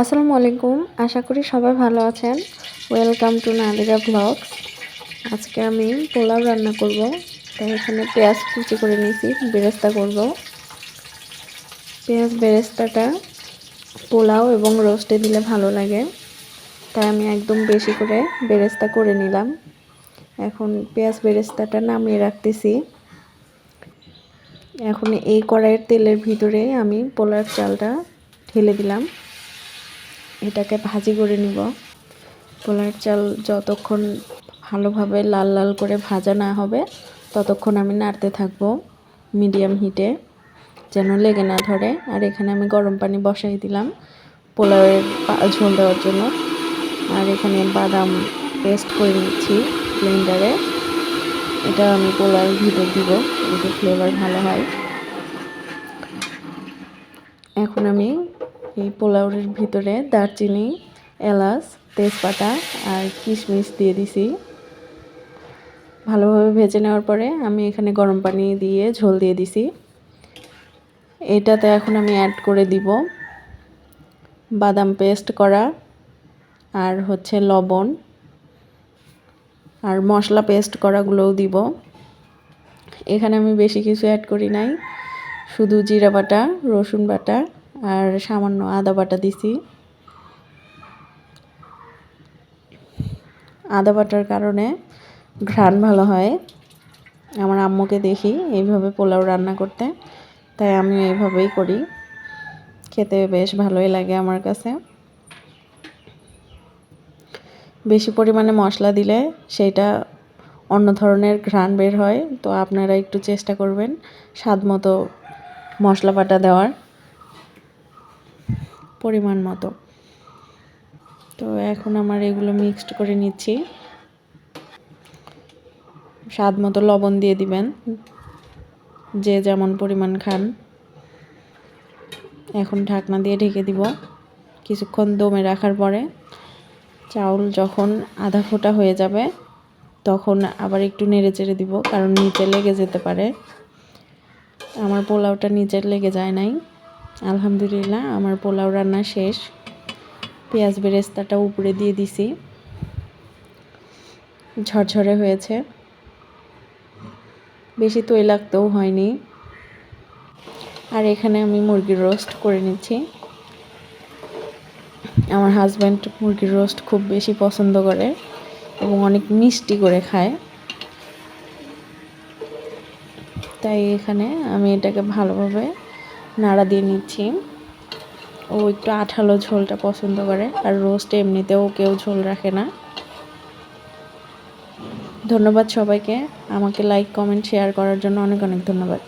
আসসালামু আলাইকুম। আশা করি সবাই ভালো আছেন। ওয়েলকাম টু নাদিরা ব্লগস আজকে আমি পোলাও রান্না করব। তাই এখানে পেঁয়াজ কুচি করে নিয়েছি, বেরেস্তা করব। পেঁয়াজ বেরেস্তাটা পোলাও এবং রোস্টে দিলে ভালো লাগে। তাই আমি একদম বেশি করে বেরেস্তা করে নিলাম। এখন পেঁয়াজ বেরেস্তাটা নামিয়ে রাখতেছি। এখন এই কড়াইয়ের তেলের ভিতরে আমি পোলার চালটা ঢেলে দিলাম। এটাকে ভাজি করে নিব। পোলার চাল যতক্ষণ ভালোভাবে লাল লাল করে ভাজা না হবে, ততক্ষণ আমি নাড়তে থাকব মিডিয়াম হিটে, যেন লেগে না ধরে। আর এখানে আমি গরম পানি বসাই দিলাম পোলাওয়ের ঝোল দেওয়ার জন্য। আর এখানে বাদাম পেস্ট করে নিচ্ছি ব্লেন্ডারে। এটা আমি পোলাওয়ের ভিতর দিব এতে ফ্লেভার ভালো হয়। এখন আমি এই পোলাওয়ের ভিতরে দারচিনি, এলাচ, তেজপাতা আর কিশমিশ দিয়ে দিছি। ভালোভাবে ভেজে নেওয়ার পরে আমি এখানে গরম পানি দিয়ে ঝোল দিয়ে দিছি। এটাতে এখন আমি অ্যাড করে দিব বাদাম পেস্ট করা আর হচ্ছে লবণ আর মশলা পেস্ট করাগুলোও দিব। এখানে আমি বেশি কিছু অ্যাড করি নাই, শুধু জিরা বাটা, রসুন বাটা আর সামান্য আদা বাটা দিছি। আদা বাটার কারণে ঘ্রাণ ভালো হয়। আমার আম্মুকে দেখি এইভাবে পোলাও রান্না করতে, তাই আমি এইভাবেই করি। খেতে বেশ ভালোই লাগে আমার কাছে। বেশি পরিমাণে মশলা দিলে সেটা অন্য ধরনের ঘ্রাণ বের হয়। তো আপনারা একটু চেষ্টা করবেন স্বাদ মতো মশলা বাটা দেওয়ার। পরিমাণ মতো। তো এখন আমার এগুলো মিক্সড করে নিচ্ছি। স্বাদ মতো লবণ দিয়ে দিবেন। যে যেমন পরিমাণ খান। এখন ঢাকনা দিয়ে ঢেকে দিব। কিছুক্ষণ দমে রাখার পরে চাউল যখন আধা ফোটা হয়ে যাবে, তখন আবার একটু নেড়ে চেড়ে দিব, কারণ নিচে লেগে যেতে পারে। আমার পোলাওটা নিচে লেগে যায় নাই। আলহামদুলিল্লাহ, আমার পোলাও রান্না শেষ। পেঁয়াজ বেরেস্তাটা উপরে দিয়ে দিছি। ঝরঝরে হয়েছে। বেশি তৈলাক্তও হয়নি। আর এখানে আমি মুরগির রোস্ট করে নিচ্ছি। আমার হাজব্যান্ড মুরগির রোস্ট খুব বেশি পছন্দ করে এবং অনেক মিষ্টি করে খায়। তাই এখানে আমি এটাকে ভালোভাবে নাড়া দিয়ে নিচ্ছি। ও একটু আঠালো ঝোলটা পছন্দ করে, আর রোস্ট এমনিতেও কেউ ঝোল রাখে না। ধন্যবাদ সবাইকে। আমাকে লাইক কমেন্ট শেয়ার করার জন্য অনেক অনেক ধন্যবাদ।